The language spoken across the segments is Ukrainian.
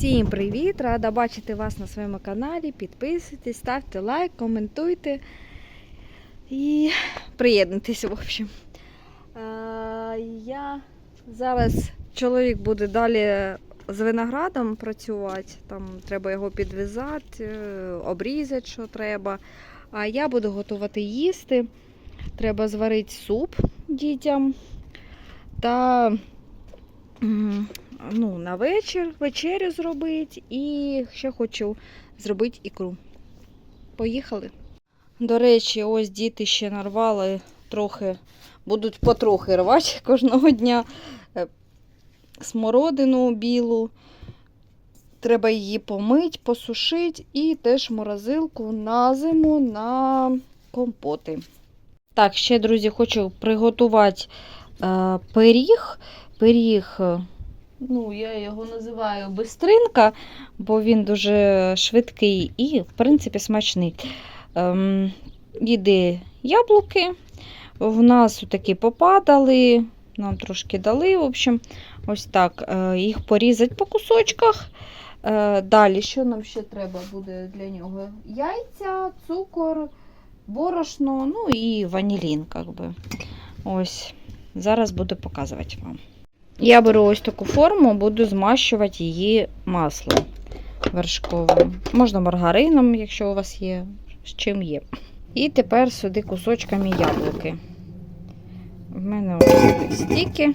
Всім привіт! Рада бачити вас на своєму каналі. Підписуйтесь, ставте лайк, коментуйте і приєднуйтесь, в общем. Я зараз чоловік буде далі з виноградом працювати. Там треба його підв'язати, обрізати, що треба. А я буду готувати їсти. Треба зварити суп дітям та ну, на вечір, вечерю зробити і ще хочу зробити ікру. Поїхали. До речі, ось діти ще нарвали трохи, будуть потрохи рвати кожного дня е, смородину білу. Треба її помити, посушити і теж морозилку на зиму на компоти. Так, ще, друзі, хочу приготувати е, пиріг. Пиріг, е, ну, я його називаю бистринка, бо він дуже швидкий і, в принципі, смачний. Ем, Їди яблуки. В нас такі попадали, нам трошки дали. В общем, ось так. Е, Їх порізати по кусочках. Е, Далі, що нам ще треба буде для нього? Яйця, цукор, борошно, ну і ванілін. Ось. Зараз буду показувати вам. Я беру ось таку форму, буду змащувати її маслом вершковим. Можна маргарином, якщо у вас є, з чим є. І тепер сюди кусочками яблуки. В мене ось стільки.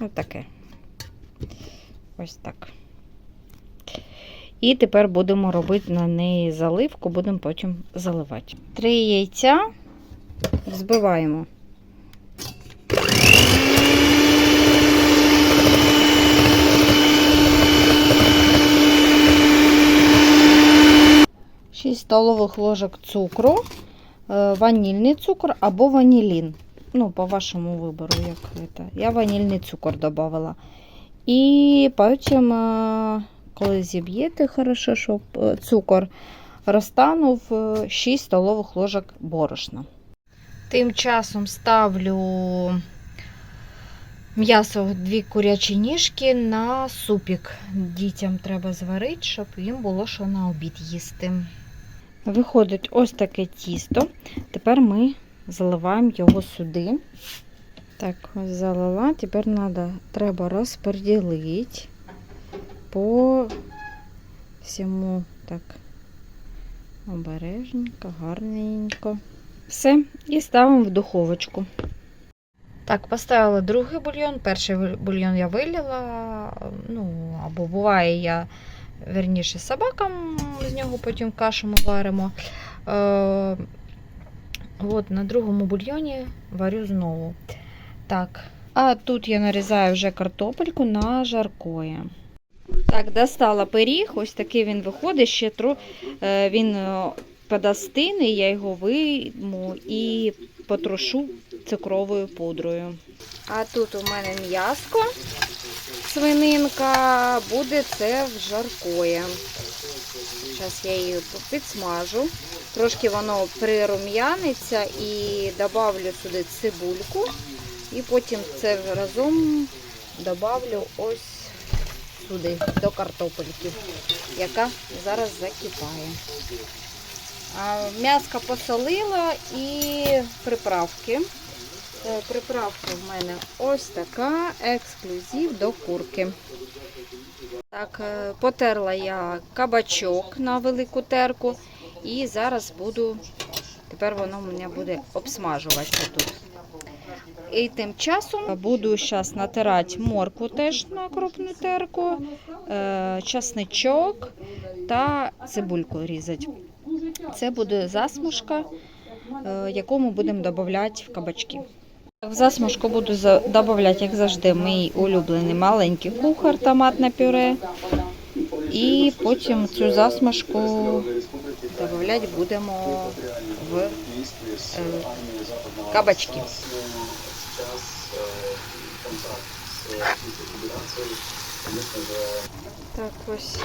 Ось таке. Ось так. І тепер будемо робити на неї заливку, будемо потім заливати. Три яйця збиваємо. Шість столових ложок цукру, е, ванільний цукор або ванілін. Ну, по вашому вибору, як це. Я ванільний цукор додавала. І потім, е, коли зіб'єте хорошо, щоб е, цукор розтанув, е, 6 столових ложок борошна. Тим часом ставлю м'ясо, дві курячі ніжки на супік. Дітям треба зварити, щоб їм було що на обід їсти. Виходить ось таке тісто. Тепер ми заливаємо його сюди. Так, ось залила. Тепер надо, треба розподілити по всьому так обережненько, гарненько. Все, і ставимо в духовочку. Так, поставила другий бульйон. Перший бульйон я вилила. Ну, або буває, я верніше собакам з нього потім кашу ми варимо. Е, от на другому бульйоні варю знову. Так, а тут я нарізаю вже картопельку на жаркоє. Так, достала пиріг, ось такий він виходить, ще тро... е, він е, подостине, я його вийму і потрошу цукровою пудрою. А тут у мене м'яско, свининка, буде це в жаркоє. Зараз я її підсмажу. Трошки воно прирум'яниться і додавлю сюди цибульку. І потім це разом додавлю ось сюди, до картопельки, яка зараз закипає. М'яско посолила і приправки. Е, Приправка в мене ось така, ексклюзив до курки. Так, е, потерла я кабачок на велику терку. І зараз буду, тепер воно мене буде обсмажуватися тут. І тим часом буду зараз натирати моркву теж на крупну терку, е, часничок та цибульку різати. Це буде засмужка, яку ми будемо додавати в кабачки. В засмажку буду додавати, як завжди, мій улюблений маленький кухар, томатне пюре. І потім цю засмажку додавати будемо в е, кабачки. Так, ось.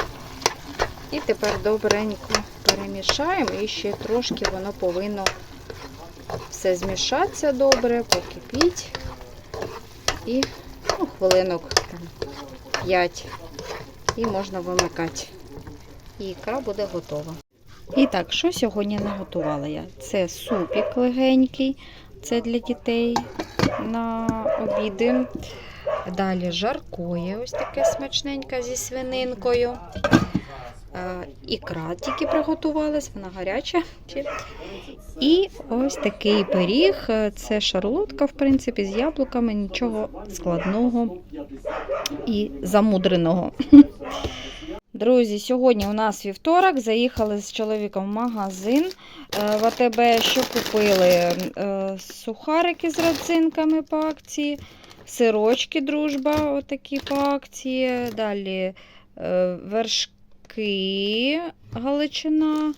І тепер добренько перемішаємо і ще трошки воно повинно все змішатися добре, покипіть. І ну, хвилинок там, 5 і можна вимикати. І ікра буде готова. І так, що сьогодні наготувала я? Це супік легенький, це для дітей на обіди. Далі жаркоє, ось таке смачненьке зі свининкою. Е, Ікра тільки приготувалась, вона гаряча. І ось такий пиріг. Е, Це шарлотка, в принципі, з яблуками, нічого складного і замудреного. Друзі, сьогодні у нас вівторок. Заїхали з чоловіком в магазин е, в АТБ. Що купили? Сухарики з родзинками по акції, сирочки дружба, отакі по акції. Далі е, вершки Галичина.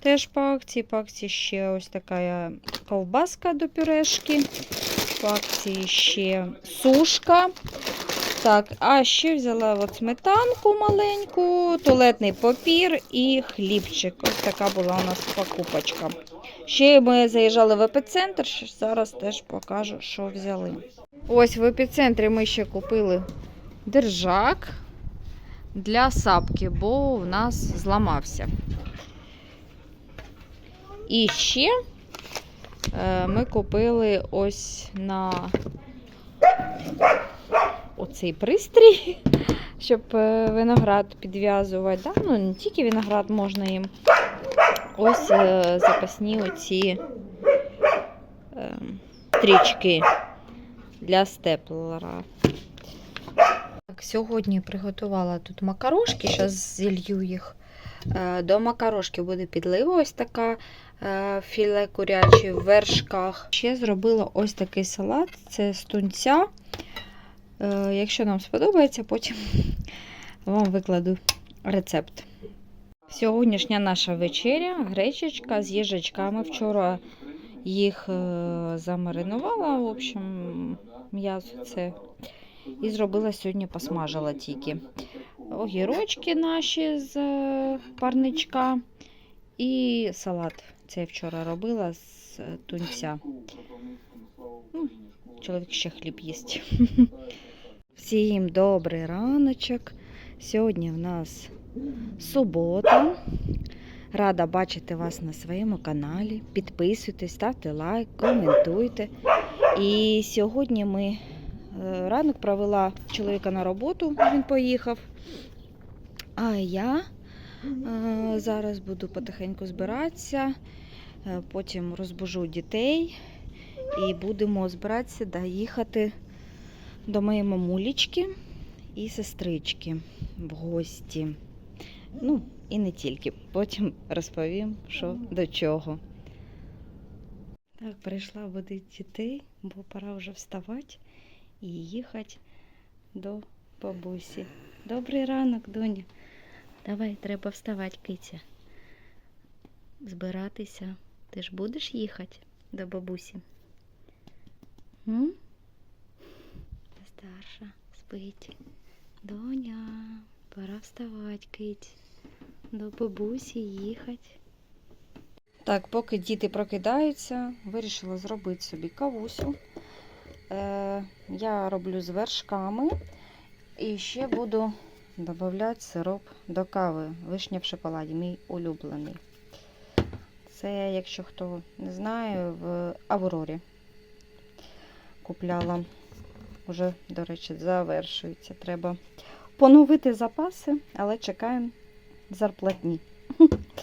Теж по акції. По акції ще ось така ковбаска до пюрешки. По акції ще сушка. Так, а ще взяла от сметанку маленьку, туалетний папір і хлібчик. Ось така була у нас покупочка. Ще ми заїжджали в епіцентр, зараз теж покажу, що взяли. Ось в епіцентрі ми ще купили держак для сапки, бо у нас зламався. І ще е, ми купили ось на оцей пристрій, щоб е, виноград підв'язувати. Да? Ну, не тільки виноград можна їм. Ось е, запасні оці е, стрічки для степлера. Так, сьогодні приготувала тут макарошки, зараз зілью їх. Е, До макарошки буде підлива ось така е, філе куряче в вершках. Ще зробила ось такий салат, це з тунця. Е, Якщо нам сподобається, потім вам викладу рецепт. Сьогоднішня наша вечеря гречечка з їжачками. Вчора їх замаринувала, в общем, м'ясо це. І зробила сьогодні, посмажила тільки. Огірочки наші з е, парничка і салат. Це я вчора робила з е, тунця. Ну, Чоловік ще хліб їсть. Всім добрий раночок. Сьогодні в нас субота. Рада бачити вас на своєму каналі. Підписуйтесь, ставте лайк, коментуйте. І сьогодні ми ранок провела чоловіка на роботу, він поїхав. А я е, зараз буду потихеньку збиратися, е, потім розбужу дітей і будемо збиратися доїхати до моєї мамулечки і сестрички в гості. Ну, і не тільки. Потім розповім, що до чого. Так, прийшла будити дітей, бо пора вже вставати і їхати до бабусі. Добрий ранок, доня. Давай, треба вставати, киця. Збиратися. Ти ж будеш їхати до бабусі? М? Старша спить. Доня, пора вставати, кить. До бабусі їхати. Так, поки діти прокидаються, вирішила зробити собі кавусю. Е, я роблю з вершками і ще буду додавати сироп до кави. Вишня в шоколаді, мій улюблений. Це, якщо хто не знає, в Аврорі купляла. Уже, до речі, завершується. Треба поновити запаси, але чекаємо зарплатні.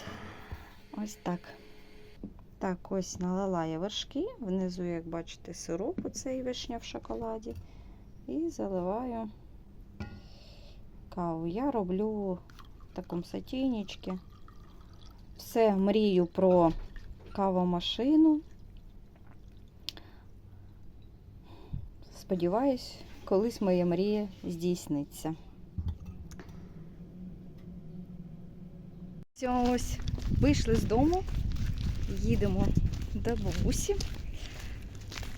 Ось так. Так, ось налила я вершки. Внизу, як бачите, сироп оцей вишня в шоколаді. І заливаю каву. Я роблю в такому сатінічці. Все мрію про кавомашину. Сподіваюсь, колись моя мрія здійсниться. Ось вийшли з дому, їдемо до бабусі.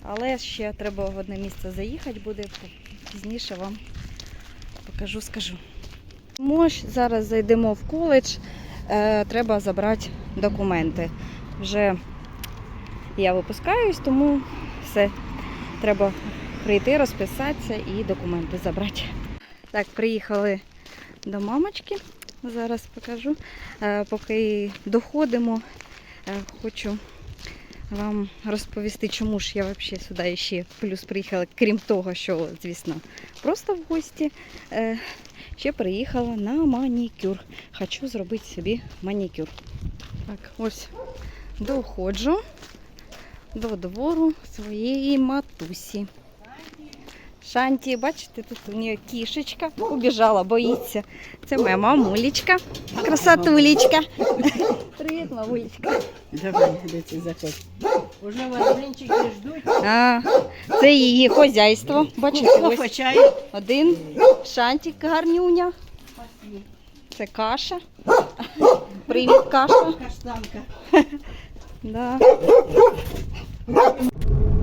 Але ще треба в одне місце заїхати буде, пізніше вам покажу, скажу. Мож, зараз зайдемо в коледж, е, треба забрати документи. Вже я випускаюсь, тому все, треба прийти, розписатися і документи забрати. Так, приїхали до мамочки. Зараз покажу. Е, Поки доходимо, хочу вам розповісти, чому ж я взагалі сюди ще плюс приїхала, крім того, що, звісно, просто в гості. Е, Ще приїхала на манікюр. Хочу зробити собі манікюр. Так, ось доходжу до двору своєї матусі. Шанті, бачите, тут у неї кішечка убіжала, боїться. Це моя мамулечка, красотулечка. Привіт, мамулечка. Давай, дайте заходь. Уже вас блинчики ждуть. А, це її хозяйство. Бачите, ось чай. один шантик гарнюня. Це каша. Привіт, каша. Каштанка. Да.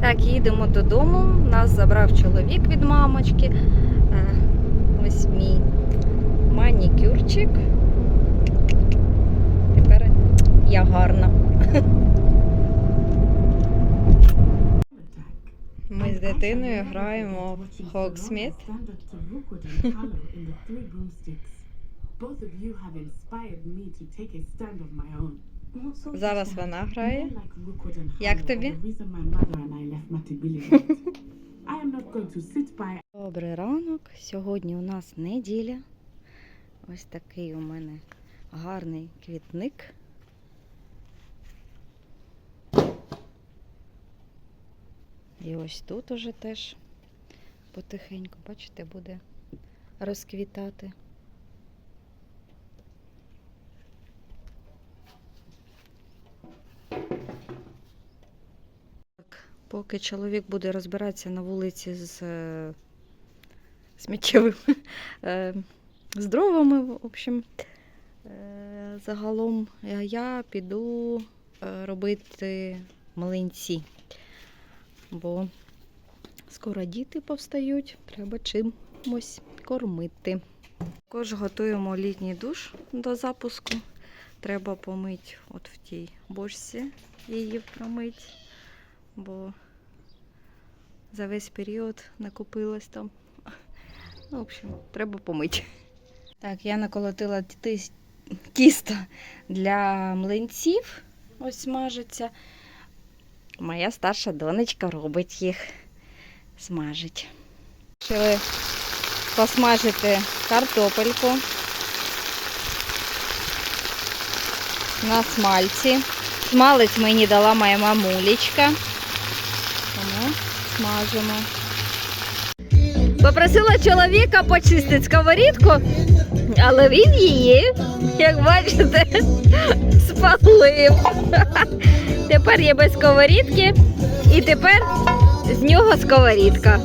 Так, їдемо додому. Нас забрав чоловік від мамочки. Е, Ось мій манікюрчик. Я гарна. Ми з дитиною граємо в Hogsmeade. Зараз вона грає. Як тобі? Добрий ранок. Сьогодні у нас неділя. Ось такий у мене гарний квітник. І ось тут уже теж потихеньку, бачите, буде розквітати. Поки чоловік буде розбиратися на вулиці з е, сміттєвими е, з дровами, в общем, е, загалом я піду робити млинці, бо скоро діти повстають, треба чимось кормити. Також готуємо літній душ до запуску. Треба помити от в тій бочці, її промити, бо за весь період накопилось там. Ну, в общем, треба помити. Так, я наколотила тісто для млинців. Ось смажиться. Моя старша донечка робить їх. Смажить. Вирішили посмажити картопельку на смальці. Смалець мені дала моя мамулечка. Тому смажимо. Попросила чоловіка почистити сковорідку, але він її, як бачите, спалив. Тепер є без сковорідки, і тепер з нього сковорідка.